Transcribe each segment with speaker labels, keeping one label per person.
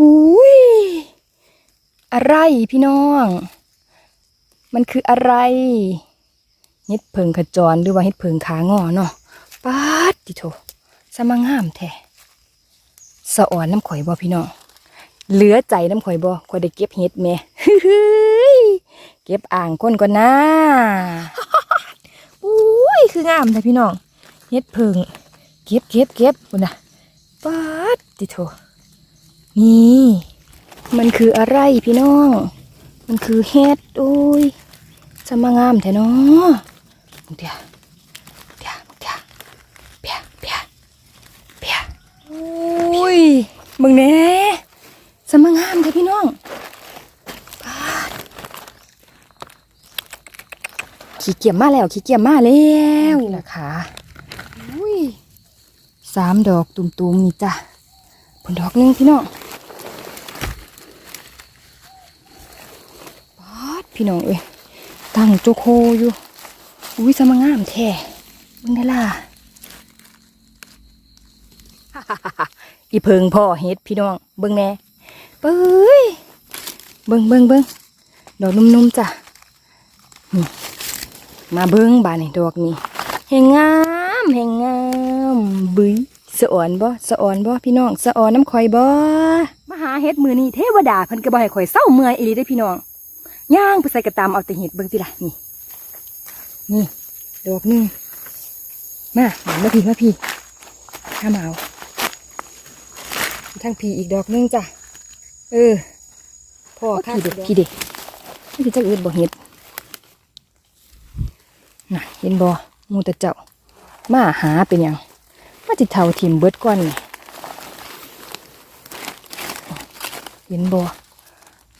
Speaker 1: อุ้ยอะไรพี่น้อง มันคืออะไรเฮ็ดเพิงขจรหรือว่าเฮ็ดเพิงขางอเนาะป๊าดดิโถสมังงามแท้สะอ่อนน้ำข่อยบ่พี่น้องเหลือใจน้ำข่อยบ่ข่อยได้เก็บเฮ็ดแม่เก็บอ่างก้นก่อนนะอุ้ยคืองามแท้พี่น้องเฮ็ดเพิงเก็บเก็บเก็บพุ่นน่ะป๊าดดิโถ นี่ มันคืออะไรพี่น้อง มันคือเห็ดโอ้ยจะมางามแท้เนาะมึงเดียวเดียวเดียวเปียเปียเปียโอ้ยมึงเน่จะมางามแท้พี่น้องขี้เกียจมาแล้วขี้เกียจมาแล้วนี่ล่ะค่ะอุ้ยสามดอกตุ่มๆนี่จ้ะผลดอกนึงพี่น้องปาด พี่น้องเอ้ยตั้งโจโคอยู่อุ้ยสมงามแท้เบิ่งได้ล่ะอีเพิงพ่อเฮ็ดพี่น้องเบิ่งแน่เบ้ยเบิ่งเบิ่งเบิ่งดอกนุ่มๆจ้ะมาเบิ่งบานนี่ดอกนี้แหงงามแหงงามบึ้ยสะอ่อนบ่สะอ่อนบ่พี่น้องสะอ่อนน้ำข่อยบ่มาหาเฮ็ดมือนี้เทวดาเพิ่นก็บ่ให้ข่อยเศร้าเมื่อยอีหลีเด้พี่น้อง ย่างไปใส่กระตามเอาแต่เห็ดเบิ่งติล่ะนี่นี่ดอกหนึงมามาพี่มาพี่ข้ามาเอาทั้งพี่อีกดอกหนึงจ้ะเออพ่อค่ะพี่เด็กพี่เด็กนี่คือจักอืดบ่เฮ็ดน่ะเห็นบ่หมูแต่เจ้ามาหาเป็นหยังมาจิเท่าทิมเบิดก่อนนี่เห็นบ่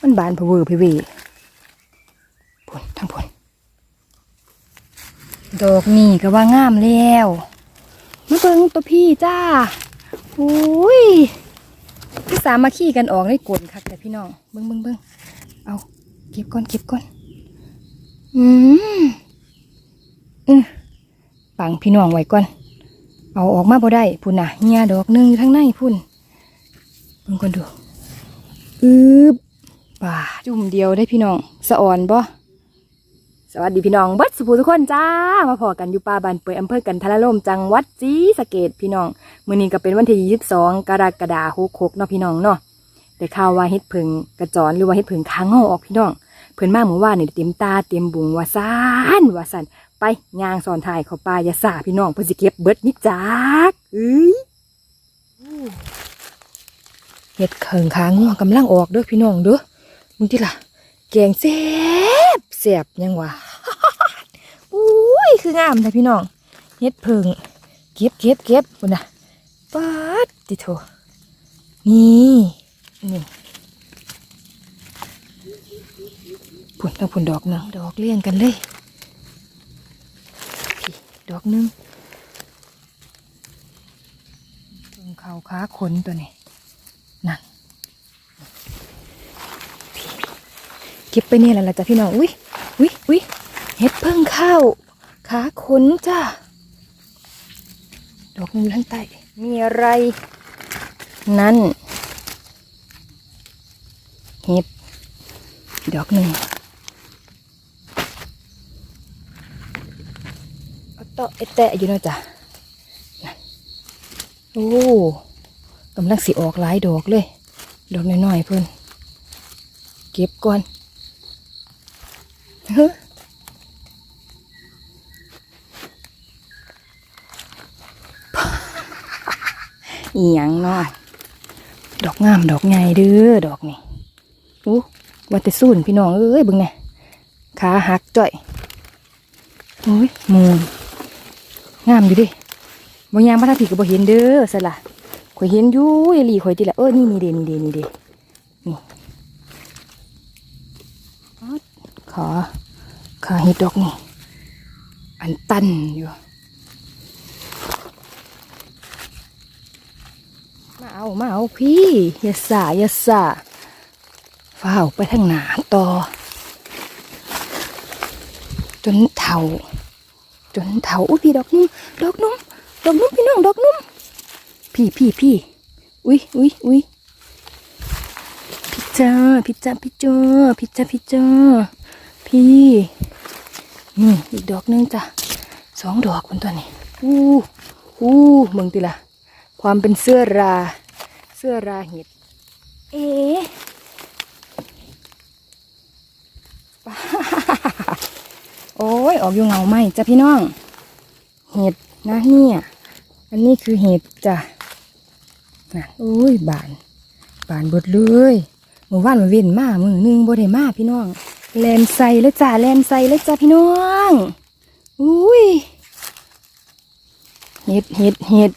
Speaker 1: มันบานเพะเวอร์เพะเว ผลทั้งผลดอกนี่ก็ว่างามแล้วมาเบิ่งตัวพี่จ้าอุ้ยพี่สามาขี้กันออกได้กลนคักแต่พี่น้องเบิ่งเบิ่งเบิ่งเอาเก็บก่อนเก็บก่อนอืมอือปังพี่น้องไว้ก่อน เอาออกมาบ่ได้พุ่นน่ะเหียดอกหนึงอยู่ทางในพุ่นเบิ่งก่อนดูอึบป่าจุ่มเดียวได้พี่น้องสะอ่อนบ่ สวัสดีพี่น้องเบัดสุภูทุกคนจ้า มาพอกันอยู่ป่าบานเปยอำเภอกันทะละลมจังหวัดศรีสะเกดพี่น้องมื้อนี้ก็เป็นวันที่22กรกฎาคม66เนาะพี่น้องเนาะได้ข่าวว่าเฮ็ดผึ่งกระจรหรือว่าเฮ็ดผึ่งค้างงาออกพี่น้อง เพิ่นมาเมื่อวานนี่เต็มตาเต็มบุงว่าซ่านว่าซั่นไปย่างสอนถ่ายเขาป่าอย่าสาพี่น้องเพื่อสิเก็บเบิดนิจักเอ้ยเห็ดเขิงค้างงัวกำลังออกเด้อพี่น้องเด้อมึงที่ล่ะแกงแซ่บ แซ่บยังวะอุ้ยคืองามแต่พี่น้องเห็ดเพิงเก็บเก็บเก็บปุ่นะปัดติโถนี่นี่ปุ่นต้องปุ่นดอกหนึงดอกเลี้ยงกันเลยดอกหนึงตรงเขาขาขนตัวนี้นั่นเก็บไปเนี่ยแหละล่ะจ้ะพี่น้องอุ้ย อุ้ยอุ้ยเห็ดเพิ่งเข้า ขาขนจ้าดอกหนึงอยู่ข้างใต้ มีอะไร นั่น เห็ด ดอกหนึ่งเอาตาะไอแตะอยู่นะจ้ะนั่นโอ้กำลังสิออกหลายดอกเลย ดอกน้อยๆเพิ่อนเก็บก่อน ออีหยังนาะดอกงามดอกใหญ่เด้อดอกนี่อู้ว่าแต่สุ่นพี่น้องเอ้ยบิ่งแน่ขาหักจ่อยโอ้ยมูนงามอยู่ดิบางอย่างพระทัผีก็บ่เห็นเด้อสละข่อยเห็นอยู่ไอ้หลีข่อยติละเออนี่นี่เดนี่เดนี่เดนี่อ๊อด ขาขาเห็ดดอกนี่อันตันอยู่ มาเอา มาเอาพี่อย่าสาอย่าสาฝ้าไปทางหนาต่อ จนเท่าจนเถาอุ้ยพี่ดอกนุ่มดอกนุ่มดอกนุ่มพี่น้องดอกนุ่มพี่พี่พี่อุ้ยอุ้ยอุ้ยจ้าพี่จ้าพี่จ้าพี่จ้าพี่จ้า พี่นี่อีกดอกหนึงจ้ะสองดอกคนตัวนี้อู้อู้มึงติละความเป็นเสื้อราเสื้อราเห็ดเอ๊ะป้าโอ้ยออกอยู่เงาไหมจ้ะพี่น้อง เห็ดนะเนี่ยอันนี้คือเห็ดจ้ะน่ะโอ้ยบาน บานเบิดเลยเมื่อวานมันเว้นมามือหนึงบ่ได้มาพี่น้อง แลนใส่เลยจ้าแลนใส่เลยจ้าพี่น้องอุ้ยเห็ดเห็ดเห็ด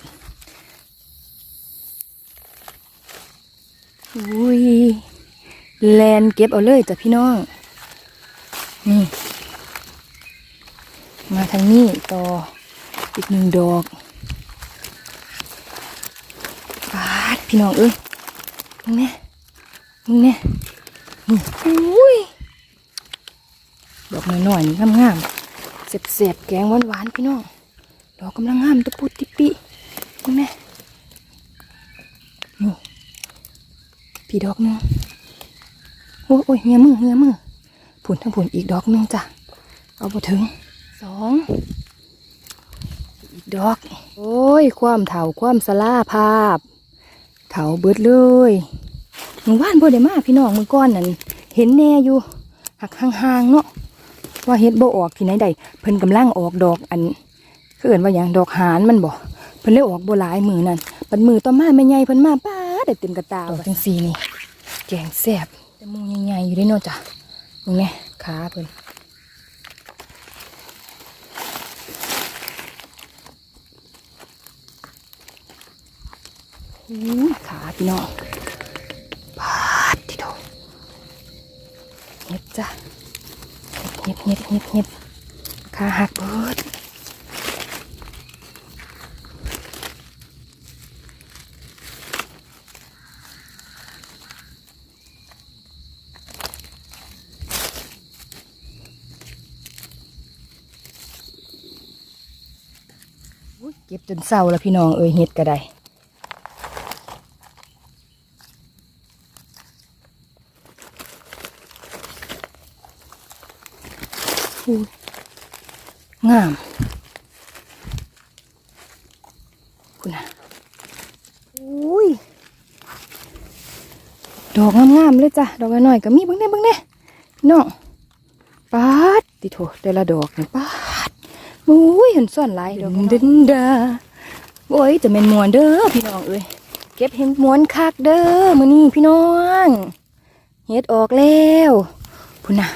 Speaker 1: อุ้ยแลนเก็บเอาเลยจ้ะพี่น้อง นี่ มาทางนี้ต่ออีกหนึ่งดอกปาดพี่น้องเอ้ยมึงเนี่ยมึงเนี่ยนี่อุ้ย ดอกน้อยๆนี่งามๆเสียบๆแกงหวานๆพี่น้องดอกกำลังงามตะปุดติปิมึงเนี่ยนี่พี่ดอกนึงโอ้ยเงียมือเงียมือผุนทั้งผุนอีกดอกนึงจ้ะเอาไปถึงสองอีกดอก โอ้ย ความเถาความสลาภาพ เถาเบิดเลยหมู่บ้านบ่ได้มาพี่น้องมือก้อนนั่นเห็นแน่อยู่หักห่างๆเนาะ ว่าเฮ็ดบ่ออกที่ไหนใดเพิ่นกำลังออกดอกอันคือเอิ้นว่าหยังดอกหานมันบ่เพิ่นเลยออกบ่หลายมือนั่นปันมือต่อมาแม่ใหญ่เพิ่นมาป้าดได้เต็มกระตาดอกจังซี่นี่แกงแซ่บแต่หมูใหญ่ๆอยู่เด้เนาะจ้ะมึงแน่ขาเพิ่นอู้ขาพี่น้องปาดที่โดเฮ็ดจ้ะ เฮ็ดเฮ็ดเฮ็ดเฮ็ดขาหักเบิดเก็บจนเศร้าแล้วพี่น้องเอ้ยเฮ็ดก็ได้ งามคุณนะอุ้ยดอกงามๆเลยจ้ะดอกน้อยๆก็มีเบิ่งเน่เบิ่งเน่พี่น้องปาดติโถแต่ละดอกนี่ปาดอุ้ยเห็นซ่อนหลายดอกดินดาโอ้ยจะเป็นมวนเด้อพี่น้องเอ้ยเก็บเห็ดมวนคักเด้อมื้อนี้พี่น้องเห็ดออกแล้วพุ่นน่ะ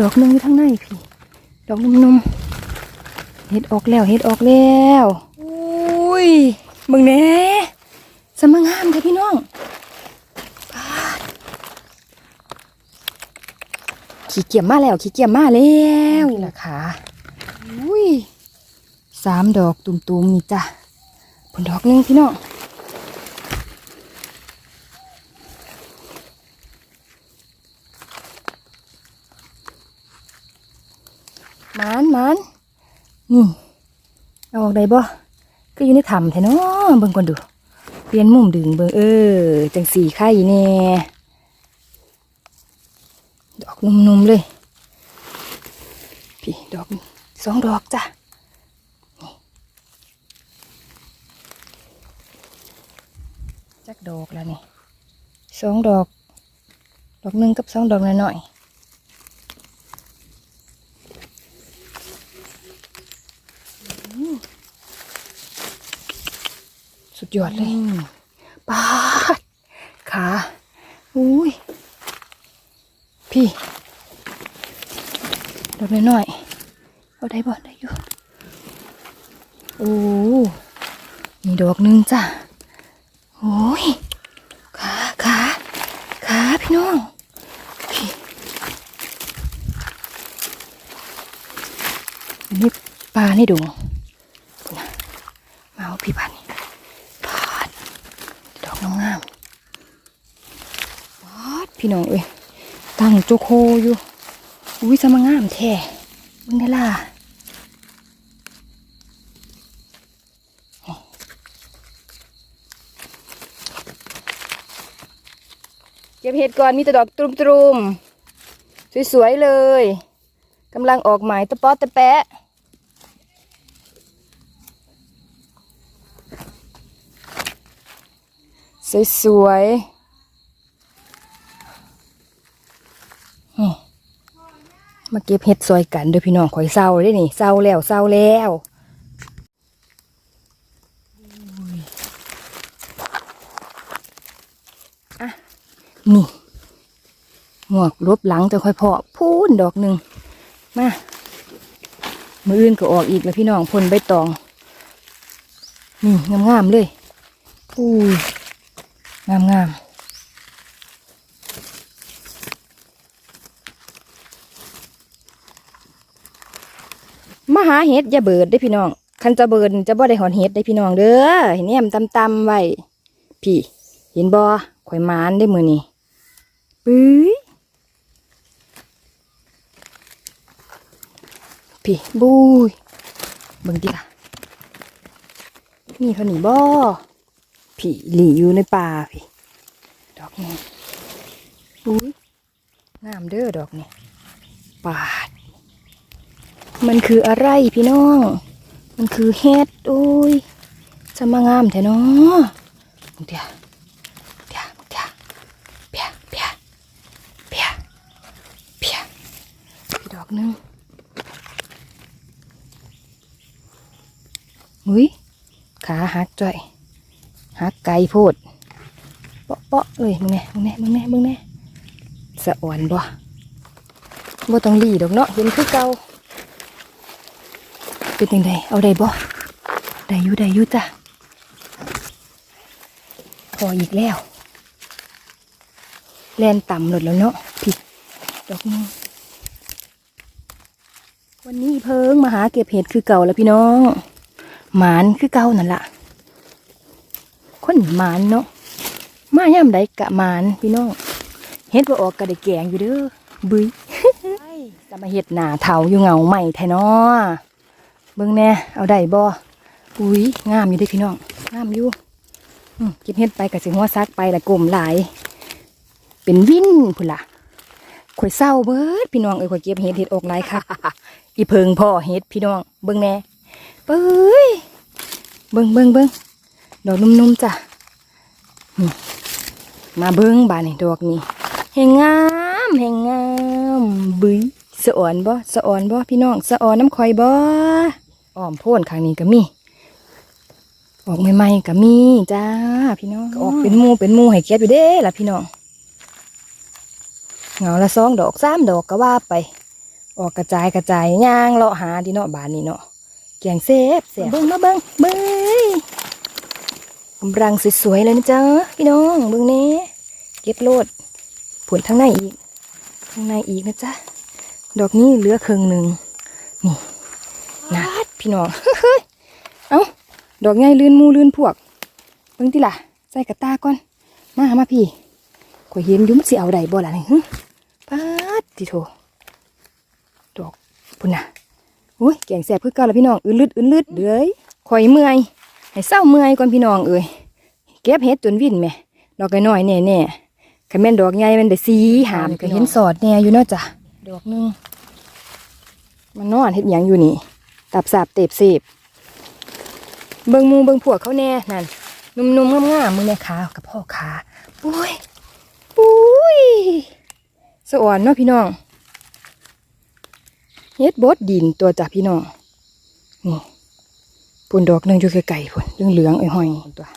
Speaker 1: ดอกนึงอยู่ทางในพี่ ดอกนุ่มๆเห็ดออกแล้วเห็ดออกแล้วอุ้ยมึงแหน่สมังามค่ะพี่น้องขี้เกียจมาแล้วขี้เกียจมาแล้วนี่แหละค่ะอุ้ยสามดอกตุ่มๆนี่จ้ะผลดอกนึงพี่น้อง มานมานนี่เอาออกได้บ่ก็อยู่ในถ้ำแท้เนาะเบิ่งก่อนดู เปลี่ยนมุมดึงเบิ่งเออ จังสีไข่แน่ดอกนุ่มๆเลย พี่ดอกสองดอกจ้ะนี่จักดอกแล้วนี่สองดอก ดอกหนึ่งกับสองดอกหน้อยๆ สุดยอดเลยปาดขาอุ้ย พี่ดอกน้อยๆเอาได้บ่ได้อยู่โอ้มีดอกหนึงจ้ะโอ้ยขาขาขาพี่น้องพี่อันนี้ปลาในดงพูดนะมาเอาพี่พันนี่พาด ดอกงามๆพาดพี่ น้องเอ้ยตั้งโจโคอยู่อุ้ยสมางามแท้เบิ่งได้ล่ะเก็บเห็ดก่อนมีแต่ดอกตรุมๆ สวยๆ เลยกำลังออกหมายตะป๊อตะแปะสวยๆ มาเก็บเห็ดซอยกันเด้อพี่น้องข่อยเศร้าได้นี่เศร้าแล้วเศร้าแล้วอะนี่หมวกลบหลังจะค่อยเพาะพูนดอกหนึ่งมามืออื่นก็ออกอีกแล้วพี่น้องพ่นใบตองนี่งามๆเลยอุ้ยงามง มมาหาเห็ดอย่าเบิดได้อพี่น้อง คันจะเบิดจะบ่ได้หอนเห็ดได้อพี่น้องเด้อเห็นแอมตำตำๆไว้พี่ เห็นบ่ข่อยหมานได้อมือนี่ปื้ยพี่บุยเบิ่งดิล่ะนี่เท่านี้บ่พี่หลีอยู่ในป่าพี่ดอกนี้อุ้ยงามเด้อดอกนี้ปาด มันคืออะไรพี่น้อง มันคือเฮ็ดโอ้ยจะมางามแท้เนาะเดียวเดียวเดียวเปียเปียเปียเปียพี่ดอกหนึงอุ้ยขาหักจ่อยหักไก่โพดเปาะเปาะเอ้ยมึงแน่มึงแน่มึงแน่มึงแน่สะอ่อนบ่บ่ต้องรีดอกเนาะเห็นคือเก่า เป็นยังไงเอาได้บ่ได้อยู่ได้อยู่จ้ะพออีกแล้วแลนต่ำหลดแล้วเนาะผิดดอกนึงวันนี้เพิ่งมาหาเก็บเห็ดคือเก่าแล้วพี่น้อง หมานคือเก่านั่นล่ะคนหมานเนาะมาย่ำใดกะหมานพี่น้องเฮ็ดว่าออกกะได้แกงอยู่เด้อบึยจะมาเฮ็ดหนาเถาอยู่เงาใหม่แท้นาะ เบิ่งแน่เอาได้บ่อุ้ยงามอยู่ด้พี่น้องงามอยู่เก็บเฮ็ดไปกะสิหัวซักไปละกลมหลาย เป็นวินพุ่นล่ะข่อยเศร้าเบิดพี่น้องเอ้ยข่อยเก็บเฮ็ดเฮ็ดออกหลายค่ะ อีเพิงพ่อเฮ็ดพี่น้องเบิ่งแน่เป้ยเบิ่งเบิ่งเบิ่งดอกนุ่มๆจ้ะมาเบิ้งบานนี่ดอกนี้แหงงามแหงงามบึ้ย สะอ่อนบ่สะอ่อนบ่พี่น้องสะอ่อนน้ำคอยบ่อ้อมโพ่นข้างนี้ก็มี ออกใหม่ๆก็มีจ้าพี่น้องก็ออกเป็นหมูเป็นหมูให้เกียรติอยู่เด้ล่ะพี่น้องเงาละสองดอกสามดอกก็ว่าไป ออกกระจายกระจายย่างเลาะหาดีเนาะบานนี้เนาะแกงเซฟเสียเบิ้งมาเบิ้งเบิ้งกำลังสวยๆเลยนะจ๊ะพี่น้องเบิ่งแนี้เก็บโลดผลทั้งในอีกทั้งในอีกนะจ๊ะ ดอกนี้เหลือครึ่งหนึ่งนี่นะพี่น้องเอ้าดอกใหญ่ลื่นหมูลื่นพวกเบิ่งติล่ะใส่กระตาก่อนมามาพี่ข่อยเห็นอยุ่มนสิเอาได้บ่ล่ะนี่หึปาดติโถดอกพุ่นน่ะอุ้ยแกงแซ่บคือเก่าแล้วพี่น้องอื่นลืดอื่นลืดเด้ยข่อยเมื่อยให้เศร้าเมื่อยก่อนพี่น้องเอ้ยเก็บเห็ดจนวิ่นแหม่ดอกน้อยๆแน่แน่ๆคันแม่นดอกใหญ่มันได้สีหามก็เห็นสอดแน่อยู่เนาะจ้ะ ดอกหนึง มันนอนเฮ็ดหยังอยู่นี่ ตับสาบเตบเสบเบิ่งหมูเบิ่งพวกเขาแน่นั่นนุ่มๆงามๆมือแน่ขากับพ่อขาปุ้ยปุ้ยสะอ่อนเนาะพี่น้องเฮ็ดบดดินตัวจ้ะพี่น้องนี่ปุ่นดอกหนึ่งอยู่ไกลๆพุ่นเหลืองๆไอ้ห้อยๆตัว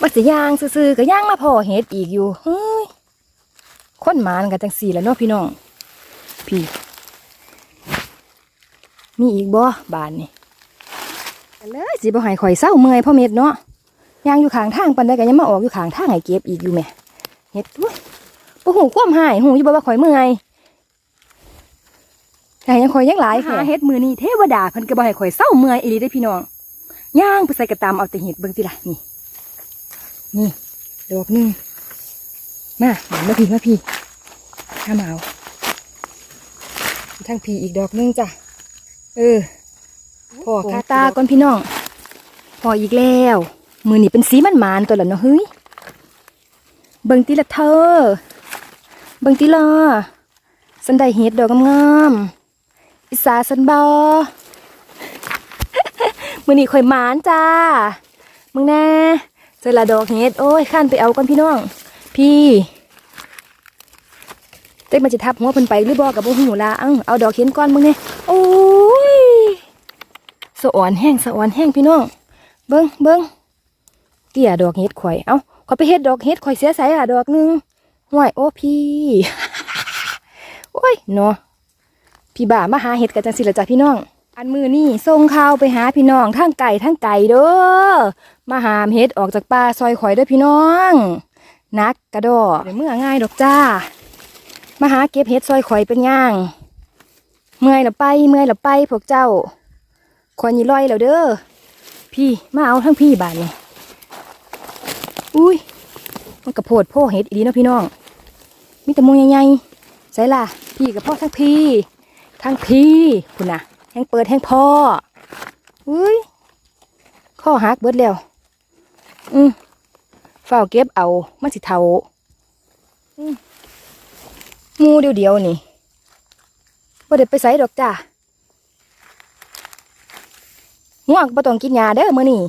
Speaker 1: ว่าสิย่างซื่อๆก็ย่างมาพอเฮ็ดอีกอยู่เฮ้ย คนหมานกันจังสี่แล้วเนาะพี่น้อง พี่ มีอีกบ่บานนี่ไปเลยสิบ่ให้ข่อยเศร้าเมื่อยพ่อเม็ดเนาะย่างอยู่ข้างทางปันได้ก็ยังมาออกอยู่ข้างทางให้เก็บอีกอยู่แหม่เฮ็ดอุ้ยบ่หูความหายหูอยู่บ่ว่าข่อยเมื่อยแต่ยังคอยยังหลายหาเฮ็ดมือนี่เทวดาเพิ่นก็บ่ให้ข่อยเศร้าเมื่อยอีหลีได้อพี่น้องย่างไปใส่กระตามเอาแต่เห็ดเบิ่งติล่ะนี่นี่ดอกหนึงมาหามาพี่มาพี่ ข้ามาเอาทั้งพี่อีกดอกหนึงจ้ะ เออพอคาตาก่อนพี่น้อง พออีกแล้ว มือนี่เป็นสีมันมานๆตัวละเนาะเฮ้ย เบิ่งติละเธอ เบิ่งติละสันได้เฮ็ดดอกงามๆอิสาสันบอมื้อนี้ข่อยหมานจ้า มึงแน่เจอละดอกเฮ็ด โอ้ยข้านไปเอาก่อนพี่น้อง พี่ เต้มันจะทับหัวเพิ่นไปหรือบ่กับบ่หูละเอ้าเอาดอกเห็นก่อนมึงเนี่ยโอ้ยสะอ่อนแห้งสะอ่อนแห้งพี่น้องเบิ่งเบิ่งเตี้ยดอกเฮ็ดข่อยเอ้าขอไปเฮ็ดดอกเฮ็ดข่อยเสียใสอะดอกหนึงห่วยโอ้พี่โอ้ยเนาะพี่บ่ามาหาเฮ็ดกันจังสิละจ้ะพี่น้องอันมือนี่ส่งข่าวไปหาพี่น้องทั้งไก่ทั้งไก่เด้อมาหามเฮ็ดออกจากป่าซอยข่อยเด้อพี่น้อง นักกระดอเดี๋ยวเมื่อง่ายดอกจ้า มาเก็บเฮ็ดซอยข่อยเป็นย่าง เมื่อยแล้วไป เมื่อยแล้วไปพวกเจ้าคอยยี่ลอยแล้วเด้อ พี่มาเอาทั้งพี่บาทนี่อุ้ย มันกระโพดโพเฮ็ดอีดีเนาะพี่น้อง มีแต่มงใหญ่ๆใส่ล่ะ พี่กับพ่อทั้งพี่ ทั้งพี่คุณน่ะแห้งเปิดแห้งพ่อ อุ้ย ข้อหักเบิดแล้ว อืมเฝ้าเก็บเอา มันสิเทาอืม มูเดียวเดียวๆนี่บ่ได้ไปใส่ดอกจ้าง่วงบ่ต้องกินยาเด้อมื้อนี้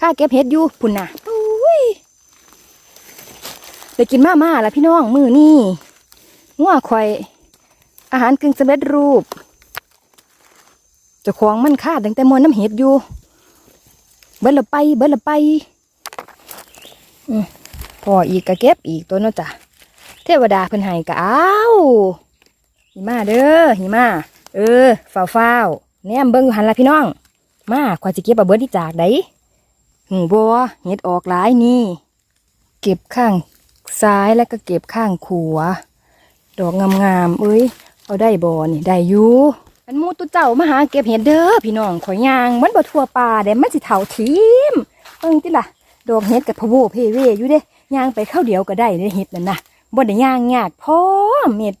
Speaker 1: ข้าเก็บเห็ดอยู่พุ่นน่ะอุ้ยได้กินมาม่าละพี่น้องมื้อนี้ง่วงข่อย อาหารกึ่งสำเร็จรูปจ้าของมันค่าตั้งแต่มวนน้ำเห็ดอยู่ เบิ้ลละไป เบิ้ลละไปพออีกก็เก็บอีกตัวเนาะจ้ะ เทวดาเพิ่นให้ก็เอาหิมาเด้อหิมาเออฝ้าวฝ้าวแนมเบิ่งอยู่หันละพี่น้อง มาขอยสิเก็บเอาเบิดที่จากไดหึงบัวเห็ดออกหลายนี่ เก็บข้างซ้ายแล้วก็เก็บข้างขวาดอกงามๆเอ้ยเอาได้บ่นี่ได้อยู่อันมูตุเจ้ามาหาเก็บเห็ดเด้อพี่น้องข่อยยางมันบ่ทั่วป่าเด้มันสิเฒ่าทีมเบิ่งติล่ะดอกเห็ดกับพะโวเพเวอยู่เด้ยางไปเข้าวเดียวก็ได้เด้เห็ดนั่นน่ะ บ่ได้ย่างยากพร้อมเม็ด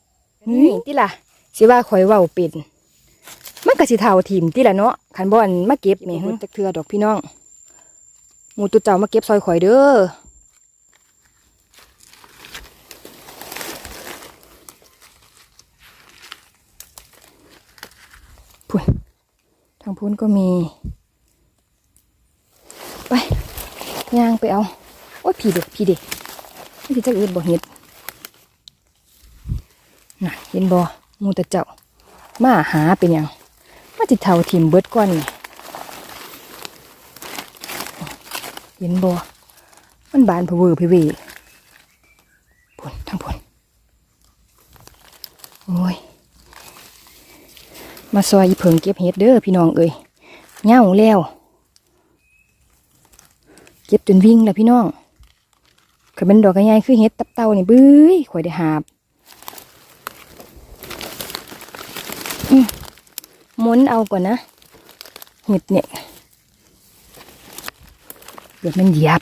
Speaker 1: นี่ติล่ะสิว่าข่อยเว้าเป็นมันก็สิเฒ่าทีมติล่ะเนาะคันบ่อันมาเก็บนี่จักเทื่อดอกพี่น้องหมูตุเจ้ามาเก็บซอยข่อยเด้อพุ่นทางพุ่นก็มี ไปย่างไปเอา โอ้ยพี่เด็กพี่เด็กนี่คือจะอื่นบ่เห็ด น่ะเห็นบ่มูตะเจ้า มาหาเป็นยังมาจิเท่าทิมเบิดก่อนนี่เห็นบ่มันบานพเวอร์พเวพุ่นทางพุ่นโอ้ย มาซอยอีเผิงเก็บเห็ดเด้อพี่น้องเอ้ยเหงาแล้ว เก็บจนวิ่งแล้วพี่น้องข่อยเป็นดอกกระยายคือเห็ดตับเต่านี่บื้ยข่อยได้หาบ มหมุนเอาก่อนนะ เห็ดเนี่ย เดี๋ยวมันเหยียบ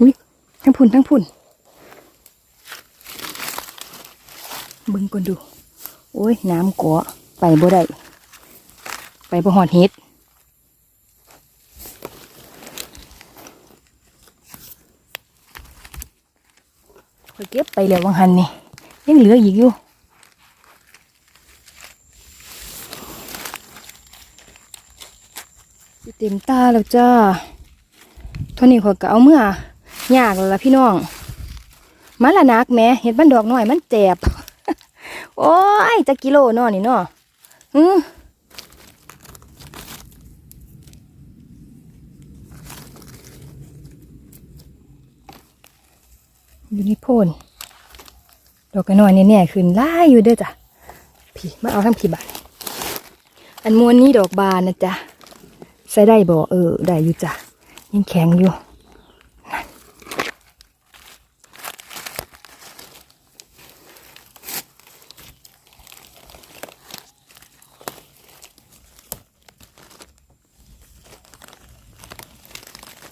Speaker 1: อุ้ยทั้งพุ่นทั้งพุ่นบึงก่อนดู โอ้ย น้ำกาะไปบ่ได้ ไปบ่หอดเฮ็ดข้อย เก็บไปแล้ววังหันนี่ยังเหลืออีกอยู่เต็มตาแล้วจ้าท่านี้ขอยก็เอาเมื่อยากแล้วล่ะพี่น้องมันละนักแม่เห็ดมันดอกหน้อยมันแจบโอ้ยจะกิโลเนอนี่เนาะอือ อยู่ในโพนดอกกระน้อยเนี่ยเนี่ยขึ้นไล่อยู่เด้อจ้ะพี่มาเอาทั้งพี่บาทอันมวนนี้ดอกบานนะจ๊ะใส่ได้บ่เออได้อยู่จ้ะยังแข็งอยู่นั่น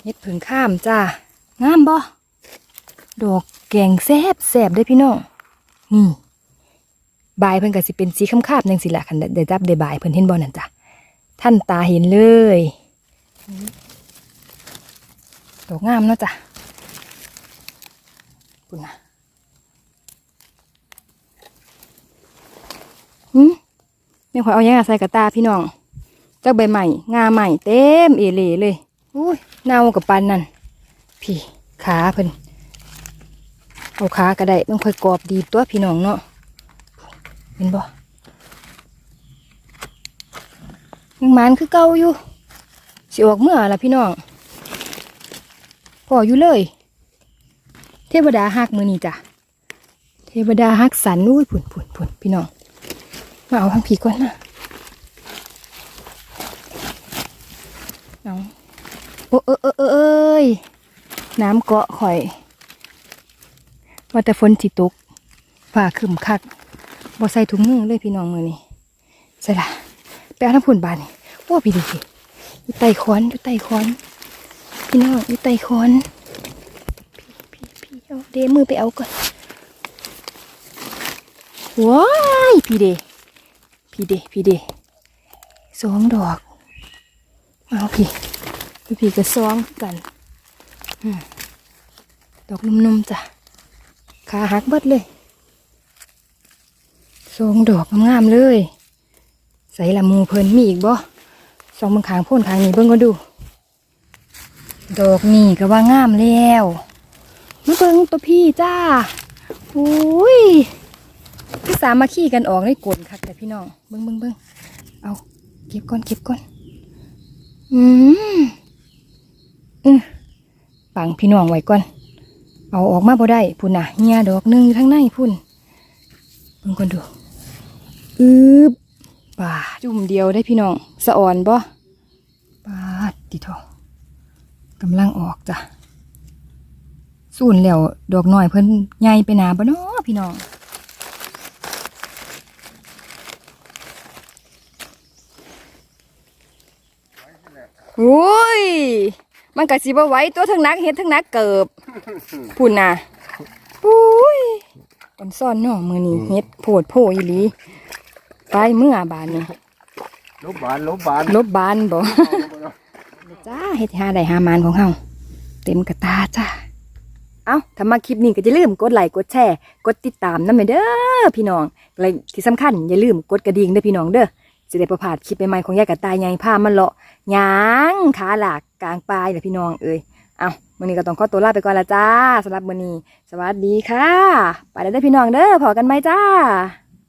Speaker 1: เฮ็ดผึ่งข้ามจ้างามบ่ ดอกแกงแซบแซบได้พี่น้องนี่บายเพิ่นก็สิเป็นสีคำคาบจังสิละคันได้จับได้บายเพิ่นเห็นบ่นั่นจ้ะท่านตาเห็นเลยดอกงามเนาะจ้ะปุ่นนะหืมไม่ค่อยเอายังอะใส่กระตาพี่น้องจักใบใหม่งาใหม่เต็มเอเหลเลยอุ้ยเน่ากับปันนั่นพี่ขาเพิ่น เอาขาก็ได้ต้องค่อยกรอบดีตัวพี่น้องเนาะเห็นบ่ยังหมันคือเก่าอยู่สิออกเมื่อละพี่น้องพออยู่เลย เทวดาหักมือนี่จ้ะเทวดาหักสันอุ้ยผุนผุนผุนพี่น้องมาเอาทางผีก่อนนะเอาโอ้เออเออเออเอ้ยน้ำเกาะข่อย ว่าแต่ฝนจิตกฝ่าขึ้มคักบ่ใส่ถุงมือเลยพี่น้องมือนี่ใส่ละไปเอาน้ำผุนบานนี่โอ้พี่ดูสิอยู่ไต่คอนอยู่ไต่คอน พี่น้องอยู่ไต่คอนพี่พี่พี่เอาเดมือไปเอาก่อนว้ายพี่เดพี่เดพี่เดสองดอกมาเอาพี่พี่พี่ก็สองกันอืมดอกนุ่มๆจ้ะ ขาหักเบิดเลยสองดอกงามๆเลย ใส่ละมูเพิ่นมีอีกบ่สองเบางขางพ่นขางนี้เบิ่งก็ดู ดอกนี่ก็ว่างามแล้วมาเบิ่งตัวพี่จ้าอุ้ยพี่สามมาขี้กันออกในกลนคักแต่พี่น้องเบิ่งเบิ่งเบิ่งเอาเก็บก่อนเก็บก่อนอืมอือปังพี่น้องไว้ก่อน เอาออกมาบ่ได้พุ่นน่ะเหียดอกหนึงอยู่ทางในพุ่นเบิ่งคนดูอืบป่าจุ่มเดียวได้พี่น้องสะอ่อนบ่ปาดติทองกำลังออกจ้ะสูนแล้วดอกน้อยเพิ่นใหญ่ไปหนาบ่เนาะพี่น้องโอ้ย มันก็สิบ่ไหวตัวทั้งหนักเฮ็ดทั้งหนักเกิบพุ่นน่ะอุ้ยตอนซ่อนเนาะมือนี้เฮ็ดโพดโพอีหลีไปเมื่อบานนี่
Speaker 2: ลบบานลบบาน
Speaker 1: ลบบานบ่จ้าเฮ็ดหาได้หามานของเฮาเต็มกระตาจ้าเอ้าถ้ามาคลิปนี้ก็อย่าลืมกดไลค์กดแชร์กดติดตามนำเด้อพี่น้องและที่สำคัญอย่าลืมกดกระดิ่งเด้อพี่น้องเด้อสิได้บ่พลาดคลิปใหม่ๆของยายกระตายใหญ่พามันเลาะหยางขาหลาก กลางปลายน่ยพี่น้องเอ้ยเอามือนี้ก็ต้องขอตัวลาไปก่อนละจ้าสำหรับมือนี้ สวัสดีค่ะ ไปแล้วเด้อพี่น้องเด้อพอกันไหมจ้า